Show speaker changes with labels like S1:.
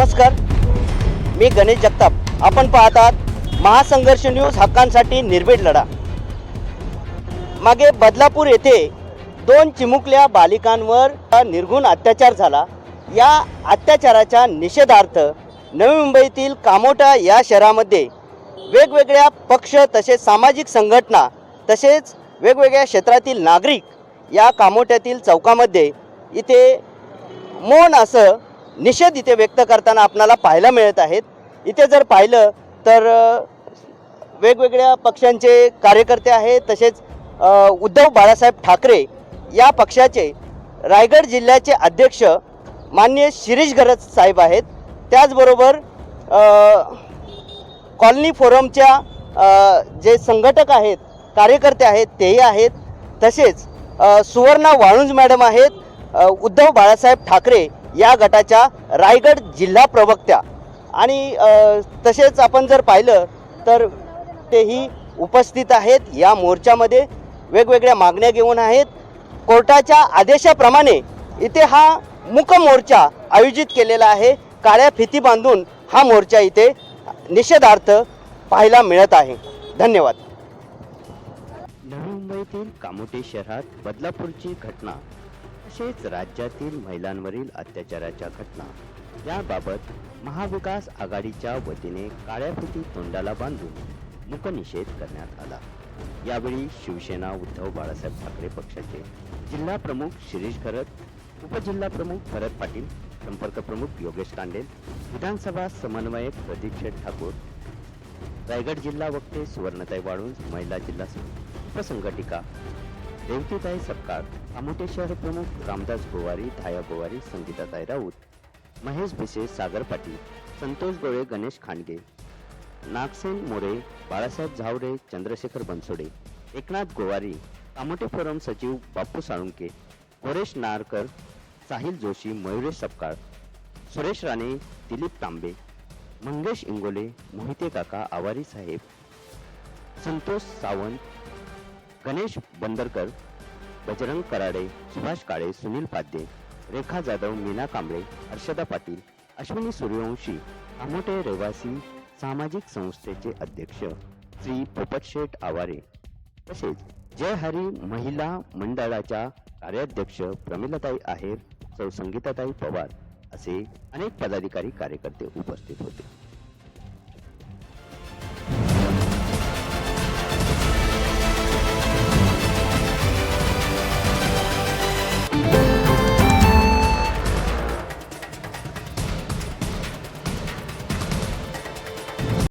S1: नमस्कार. मी गणेश जगताप. आपण पाहतात महासंघर्ष न्यूज हक्कांसाठी निर्भीड लढा. मागे बदलापूर येथे दोन चिमुकल्या बालिकांवर निर्गुण अत्याचार झाला. या अत्याचाराच्या निषेधार्थ नवी मुंबईतील कामोटा या शहरामध्ये वेगवेगळ्या पक्ष तसेच सामाजिक संघटना तसेच वेगवेगळ्या क्षेत्रातील नागरिक या कामोट्यातील चौकामध्ये इथे मौन असं निषेध इथे व्यक्त करताना आपणाला पाहायला मिळत आहेत. इथे जर पाहिलं तर वेगवेगळ्या पक्षांचे कार्यकर्ते आहेत तसेच उद्धव बाळासाहेब ठाकरे या पक्षाचे रायगड जिल्ह्याचे अध्यक्ष माननीय शिरीष घरत साहेब आहेत. त्याचबरोबर कॉलनी फोरमच्या जे संघटक आहेत कार्यकर्ते आहेत तेही आहेत. तसेच सुवर्णा वाळुंज मॅडम आहेत उद्धव बाळासाहेब ठाकरे या गटाच्या रायगड जिल्हा प्रवक्त्या. आणि तसेच आपण जर पाहिलं तर तेही उपस्थित आहेत. या मोर्चामध्ये वेगवेगळ्या मागण्या घेऊन आहेत. कोर्टाच्या आदेशाप्रमाणे इथे हा मुक मोर्चा आयोजित केलेला आहे. काळ्या फिती बांधून हा मोर्चा इथे निषेधार्थ पाहायला मिळत आहे. धन्यवाद. नवी मुंबईतील कामोटे शहरात बदलापूरची घटना. तसेच राज्यातील महिलांवरील अत्याचाराच्या घटना. याबाबत महाविकास आघाडीच्या वतीने काळ्या फिती तोंडाला बांधून मुकनिषेध करण्यात आला. यावेळी शिवसेना उद्धव बाळासाहेब ठाकरे पक्षाचे जिल्हा प्रमुख शिरीष खरत उपजिल्हा प्रमुख भरत पाटील संपर्क प्रमुख योगेश कांडेल विधानसभा समन्वयक प्रदीप शेठ ठाकूर रायगड जिल्हा वक्ते सुवर्णताई वाळूंज महिला जिल्हा उपसंघटिका रेवतीताई सपकाळ आमोटे शहर प्रमुख रामदास गोवारी धाया गोवारी संगीताताई राऊत महेश भिसे सागर पाटील संतोष गोळे गणेश खांडगे नागसेन मोरे बाळासाहेब झावरे चंद्रशेखर बनसोडे एकनाथ गोवारी कामोटे फोरम सचिव बापू साळुंके गोरेश नारकर साहिल जोशी मयुरेश सपकाळ सुरेश राणे दिलीप तांबे मंगेश इंगोले मोहिते काका आवारी साहेब संतोष सावंत गणेश बंदरकर बजरंग कराडे सुभाष काळे सुनील पाध्ये रेखा जाधव मीना कांबळे हर्षदा पाटील अश्विनी सूर्यवंशी आमोटे रहिवासी सामाजिक संस्थेचे अध्यक्ष श्री पोपट शेठ आवारे तसेच जय हरी महिला मंडळाच्या कार्याध्यक्ष प्रमिलाताई आहेर सौ संगीताताई पवार असे अनेक पदाधिकारी कार्यकर्ते उपस्थित होते.